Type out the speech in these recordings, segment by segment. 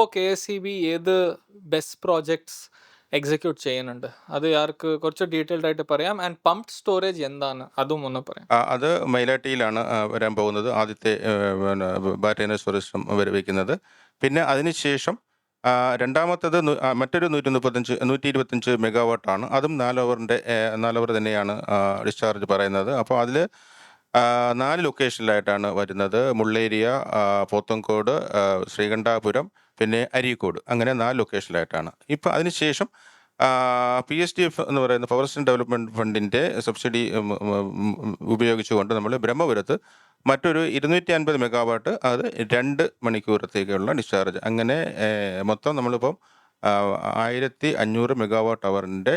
ഇപ്പോൾ K S C B ഏത് best projects execute ചെയ്യുന്നുണ്ട്? അത് ആർക്ക് കുറച്ച് ഡീറ്റെയിൽഡ് ആയിട്ട് പറയാം. ആൻഡ് പമ്പ് സ്റ്റോറേജ് എന്താണ്? അതും ഒന്ന് പറയാം. അത് മൈലാട്ടിയിലാണ് വരാൻ പോകുന്നത്. ആദ്യത്തെ ബാറ്റേന സ്റ്റോറേജ് വരവിക്കുന്നത്. പിന്നെ അതിനുശേഷം രണ്ടാമത്തത് മറ്റൊരു നൂറ്റി മുപ്പത്തഞ്ച് നൂറ്റി ഇരുപത്തഞ്ച് മെഗാവാട്ടാണ് അതും നാല് നാലോവർ തന്നെയാണ് ഡിസ്ചാർജ് പറയുന്നത്. അപ്പോൾ അതിൽ നാല് ലൊക്കേഷനിലായിട്ടാണ് വരുന്നത്. മുള്ളേരിയ പോത്തങ്കോട് ശ്രീകണ്ഠാപുരം പിന്നെ അരീക്കോട്. അങ്ങനെ നാല് ലൊക്കേഷനിലായിട്ടാണ്. ഇപ്പം അതിനുശേഷം പി എസ് ഡി എഫ് എന്ന് പറയുന്ന ഫോറസ്റ്റ് ഡെവലപ്മെന്റ് ഫണ്ടിന്റെ സബ്സിഡി ഉപയോഗിച്ചുകൊണ്ട് നമ്മൾ ബ്രഹ്മപുരത്ത് മറ്റൊരു ഇരുന്നൂറ്റി അൻപത് മെഗാവാട്ട് അത് രണ്ട് മണിക്കൂറത്തേക്കുള്ള ഡിസ്ചാർജ്. അങ്ങനെ മൊത്തം നമ്മളിപ്പം ആയിരത്തി അഞ്ഞൂറ് megawatt അവറിന്റെ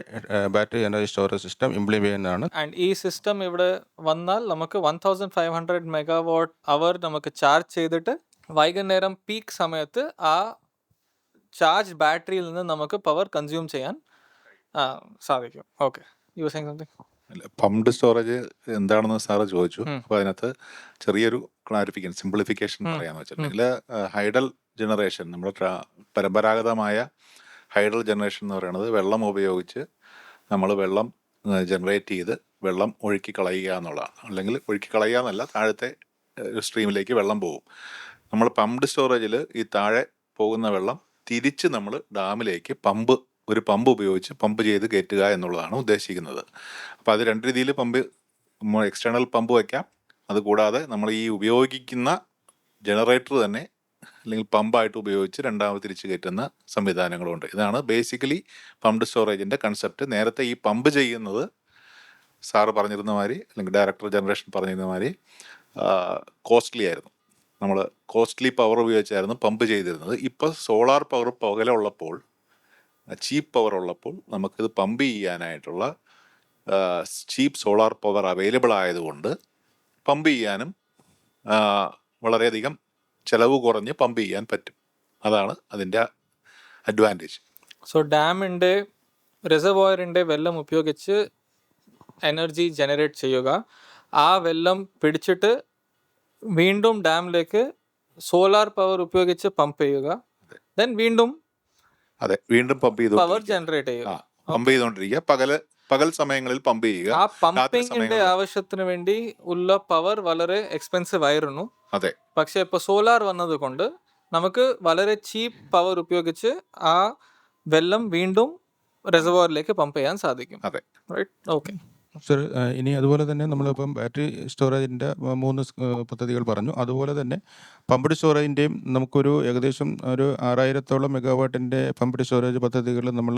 battery energy storage system implement ചെയ്യുന്നതാണ് ആൻഡ് ഈ സിസ്റ്റം ഇവിടെ വന്നാൽ നമുക്ക് one thousand five hundred megawatt hour നമുക്ക് ചാർജ് ചെയ്തിട്ട് വൈകുന്നേരം പീക്ക് സമയത്ത് ആ ചാർജ് ബാറ്ററിയിൽ നിന്ന് നമുക്ക് പവർ കൺസ്യൂം ചെയ്യാൻ സാധിക്കും. Okay. Use saying something pumped storage എന്താണെന്ന് സാറ് ചോദിച്ചു. അപ്പോൾ അതിനകത്ത് ചെറിയൊരു ക്ലാരിഫിക്കേഷൻ സിംപ്ലിഫിക്കേഷൻ. പറയാന്ന് വെച്ചിട്ടുണ്ടെങ്കിൽ ഹൈഡൽ ജനറേഷൻ നമ്മുടെ പരമ്പരാഗതമായ ഹൈഡൽ ജനറേഷൻ എന്ന് പറയുന്നത് വെള്ളം ഉപയോഗിച്ച് നമ്മൾ വെള്ളം ജനറേറ്റ് ചെയ്ത് വെള്ളം ഒഴുക്കി കളയുക എന്നുള്ളതാണ് അല്ലെങ്കിൽ ഒഴുക്കി കളയുക എന്നല്ല താഴത്തെ സ്ട്രീമിലേക്ക് വെള്ളം പോകും നമ്മൾ പമ്പ്ഡ് സ്റ്റോറേജിൽ ഈ താഴെ പോകുന്ന വെള്ളം തിരിച്ച് നമ്മൾ ഡാമിലേക്ക് പമ്പ് ഒരു പമ്പ് ഉപയോഗിച്ച് പമ്പ് ചെയ്ത് കയറ്റുക എന്നുള്ളതാണ് ഉദ്ദേശിക്കുന്നത്. അപ്പോൾ അത് രണ്ട് രീതിയിൽ പമ്പ് എക്സ്റ്റേണൽ പമ്പ് വയ്ക്കാം അതുകൂടാതെ നമ്മൾ ഈ ഉപയോഗിക്കുന്ന ജനറേറ്റർ തന്നെ അല്ലെങ്കിൽ പമ്പായിട്ട് ഉപയോഗിച്ച് രണ്ടാമത് തിരിച്ച് കയറ്റുന്ന സംവിധാനങ്ങളുണ്ട്. ഇതാണ് ബേസിക്കലി പമ്പ് സ്റ്റോറേജിന്റെ കൺസെപ്റ്റ് നേരത്തെ ഈ പമ്പ് ചെയ്യുന്നത് സാറ് പറഞ്ഞിരുന്ന മാതിരി അല്ലെങ്കിൽ ഡയറക്ടർ ജനറേഷൻ പറഞ്ഞിരുന്ന മാതിരി കോസ്റ്റ്ലി ആയിരുന്നു. നമ്മൾ കോസ്റ്റ്ലി പവർ ഉപയോഗിച്ചായിരുന്നു പമ്പ് ചെയ്തിരുന്നത്. ഇപ്പോൾ സോളാർ പവർ പകലുള്ളപ്പോൾ ചീപ്പ് പവർ ഉള്ളപ്പോൾ നമുക്കിത് പമ്പ് ചെയ്യാനായിട്ടുള്ള ചീപ്പ് സോളാർ പവർ അവൈലബിൾ ആയതുകൊണ്ട് പമ്പ് ചെയ്യാനും വളരെയധികം ചിലവ് കുറഞ്ഞ് പമ്പ് ചെയ്യാൻ പറ്റും. അതാണ് അതിന്റെ അഡ്വാന്റേജ്. സോ ഡാമിന്റെ റിസർവോയറിന്റെ വെള്ളം ഉപയോഗിച്ച് എനർജി ജനറേറ്റ് ചെയ്യുക. ആ വെള്ളം പിടിച്ചിട്ട് വീണ്ടും ഡാമിലേക്ക് സോലാർ പവർ ഉപയോഗിച്ച് പമ്പ് ചെയ്യുക. ദെൻ വീണ്ടും അതെ വീണ്ടും പമ്പ് പവർ ജനറേറ്റ് ചെയ്യുക. പമ്പ് ചെയ്തുകൊണ്ടിരിക്കുക പകൽ പകൽ സമയങ്ങളിൽ പമ്പ് ചെയ്യുക. ആ പമ്പിങ്ങിന്റെ ആവശ്യത്തിന് വേണ്ടി ഉള്ള പവർ വളരെ എക്സ്പെൻസീവ് ആയിരുന്നു. അതെ. പക്ഷെ ഇപ്പൊ സോളാർ വന്നത് കൊണ്ട് നമുക്ക് വളരെ ചീപ്പ് പവർ ഉപയോഗിച്ച് ആ വെള്ളം വീണ്ടും റിസർവോറിലേക്ക് പമ്പ് ചെയ്യാൻ സാധിക്കും. അതെ. റൈറ്റ് ഓക്കെ സർ ഇനി അതുപോലെ തന്നെ നമ്മളിപ്പം ബാറ്ററി സ്റ്റോറേജിന്റെ മൂന്ന് പദ്ധതികൾ പറഞ്ഞു. അതുപോലെ തന്നെ പമ്പ്ഡ് സ്റ്റോറേജിന്റെയും നമുക്കൊരു ഏകദേശം ഒരു ആറായിരത്തോളം മെഗാവാട്ടിന്റെ പമ്പ്ഡ് സ്റ്റോറേജ് പദ്ധതികൾ നമ്മൾ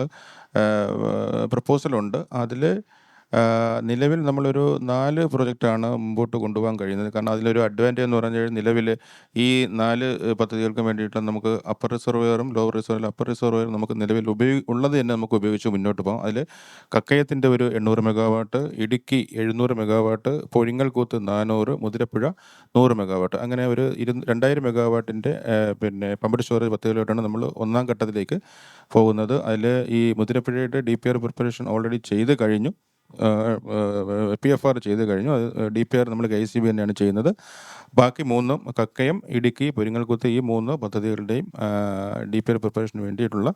പ്രപ്പോസലുണ്ട് അതിൽ നിലവിൽ നമ്മളൊരു നാല് പ്രൊജക്റ്റാണ് മുമ്പോട്ട് കൊണ്ടുപോകാൻ കഴിയുന്നത്. കാരണം അതിലൊരു അഡ്വാന്റേജ് എന്ന് പറഞ്ഞാൽ നിലവിൽ ഈ നാല് പദ്ധതികൾക്ക് വേണ്ടിയിട്ട് നമുക്ക് അപ്പർ റിസർവെയറും ലോവർ റിസർവെയറും അപ്പർ റിസർവെയറും നമുക്ക് നിലവിൽ ഉപയോഗി ഉള്ളത് തന്നെ നമുക്ക് ഉപയോഗിച്ച് മുന്നോട്ട് പോകാം. അതിൽ കക്കയത്തിന്റെ ഒരു എണ്ണൂറ് മെഗാവാട്ട് ഇടുക്കി എഴുന്നൂറ് മെഗാവാട്ട് പൊഴിങ്ങൽകൂത്ത് നാനൂറ് മുതിരപ്പുഴ നൂറ് മെഗാവാട്ട് അങ്ങനെ ഒരു ഇരു രണ്ടായിരം മെഗാവാട്ടിന്റെ പിന്നെ പമ്പഡ് സ്റ്റോറേജ് പദ്ധതിയിലോട്ടാണ് നമ്മൾ ഒന്നാം ഘട്ടത്തിലേക്ക് പോകുന്നത്. അതിൽ ഈ മുതിരപ്പുഴയുടെ D P R preparation already ചെയ്ത് കഴിഞ്ഞു. പി എഫ് ആർ ചെയ്ത് കഴിഞ്ഞു. അത് ഡി പി ആർ നമ്മൾ കെ സി ബി തന്നെയാണ് ചെയ്യുന്നത്. ബാക്കി മൂന്നും കക്കയം ഇടുക്കി പൊരിങ്ങൽകുത്ത് ഈ മൂന്ന് പദ്ധതികളുടെയും ഡി പി ആർ പ്രിപ്പറേഷന് വേണ്ടിയിട്ടുള്ള